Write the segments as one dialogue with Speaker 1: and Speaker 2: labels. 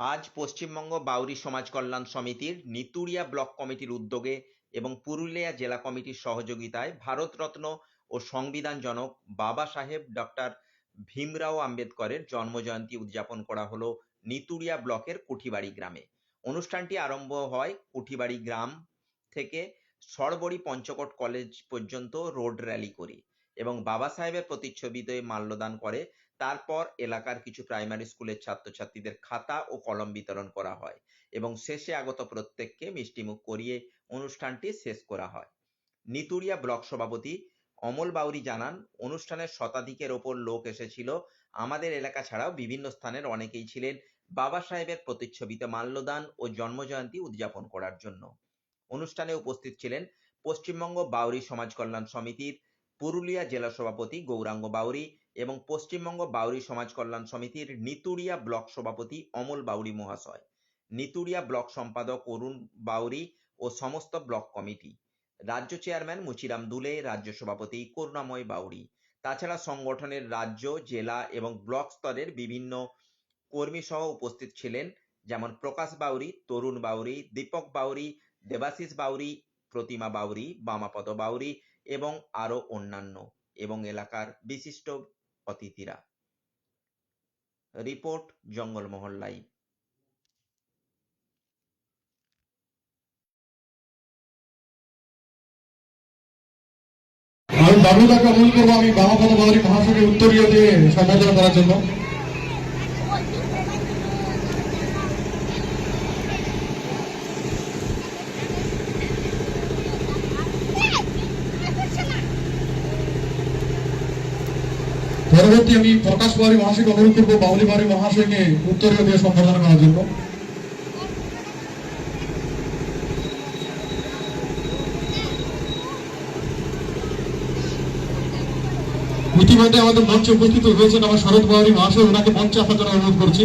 Speaker 1: আজ পশ্চিমবঙ্গ বাউরি সমাজ কল্যাণ সমিতির নিতুড়িয়া ব্লক কমিটির উদ্যোগে এবং পুরুলিয়া জেলা কমিটির সহযোগিতায় ভারতরত্ন ও সংবিধান জনক বাবা সাহেব ডক্টর ভীমরাও আম্বেদকরের জন্মজয়ন্তী উদযাপন করা হলো নিতুড়িয়া ব্লকের কুঠিবাড়ি গ্রামে। অনুষ্ঠানটি আরম্ভ হয় কুঠিবাড়ি গ্রাম থেকে সরবড়ি পঞ্চকোট কলেজ পর্যন্ত রোড র্যালি করে। এবং বাবা সাহেবের প্রতিচ্ছবিতে মাল্যদান করে। তারপর এলাকার কিছু প্রাইমারি স্কুলের ছাত্রছাত্রীদের খাতা ও কলম বিতরণ করা হয় এবং শেষে আগত প্রত্যেককে মিষ্টিমুখ করিয়ে অনুষ্ঠানটি শেষ করা হয়। নিতুড়িয়া ব্লক সভাপতি অমল বাউরি জানান, অনুষ্ঠানের শতাধিকের ওপর লোক এসেছিল। আমাদের এলাকা ছাড়াও বিভিন্ন স্থানের অনেকেই ছিলেন বাবা সাহেবের প্রতিচ্ছবিতে মাল্যদান ও জন্মজয়ন্তী উদযাপন করার জন্য। অনুষ্ঠানে উপস্থিত ছিলেন পশ্চিমবঙ্গ বাউরি সমাজ কল্যাণ সমিতির পুরুলিয়া জেলা সভাপতি গৌরাঙ্গ বাউরি এবং পশ্চিমবঙ্গ বাউরি সমাজ কল্যাণ সমিতির নিতুড়িয়া ব্লক সভাপতি অমল বাউরি মহাশয় নিতুড়িয়া ব্লক সম্পাদক অরুণ বাউরি ও সমস্ত ব্লক কমিটি, রাজ্য চেয়ারম্যান মুচিরাম দুলে, রাজ্য সভাপতি করুণাময় বাউরি। তাছাড়া সংগঠনের রাজ্য, জেলা এবং ব্লক স্তরের বিভিন্ন কর্মী সহ উপস্থিত ছিলেন, যেমন প্রকাশ বাউরি, তরুণ বাউরি, দীপক বাউরি, দেবাশিস বাউরি, প্রতিমা বাউরি, বামাপদ বাউরি এবং আরও অন্যান্য এবং এলাকার বিশিষ্ট অতিথিরা। Report, Junglemahal live.
Speaker 2: আমি বাবুদাকে অনুরোধ করব, আমি বামাপদ বাউরি মহাশয়কে উত্তরীয় দিয়ে সম্বোধন করার জন্য। পরবর্তী আমি প্রকাশ বাউরি মহাশয়কে অনুরোধ করব, বাউলি বাউরি মহাশয়কে উত্তরীয় দিয়ে সম্বোধন করার জন্য। ইতিমধ্যে আমাদের মঞ্চে উপস্থিত হয়েছেন আমার শরৎ বাউরি মহাশয়, ওনাকে মঞ্চে আসার জন্য অনুরোধ করছি।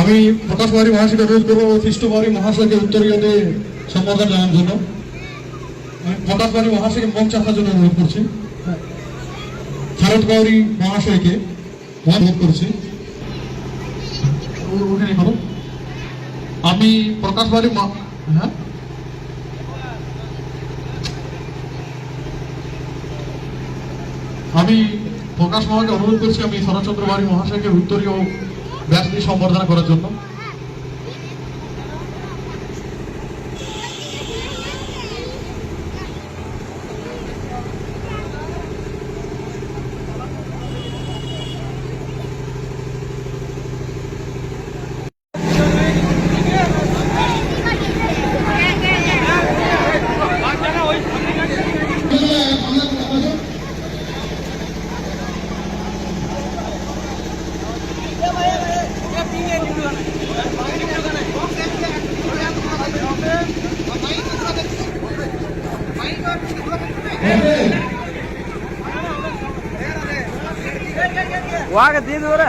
Speaker 2: আমি প্রকাশ বাউরি মহাশয়কে অনুরোধ করব খ্রিস্ট বাউরি মহাশয়কে উত্তরীয় দিয়ে সম্বোধন জানার জন্য। আমি প্রকাশ মহাশয়কে মঞ্চে আসার জন্য অনুরোধ করছি। শরৎ বাউরি মহাশয়কে অনুরোধ করছি। আমি প্রকাশ মহা- হ্যাঁ? আমি প্রকাশ মহাকে অনুরোধ করছি আমি শরৎচন্দ্র বাড়ি মহাশয়কে উত্তরীয় ব্যাস দিয়ে সম্বর্ধনা করার জন্য।
Speaker 3: வாங்க தீர்ந்து
Speaker 2: வர.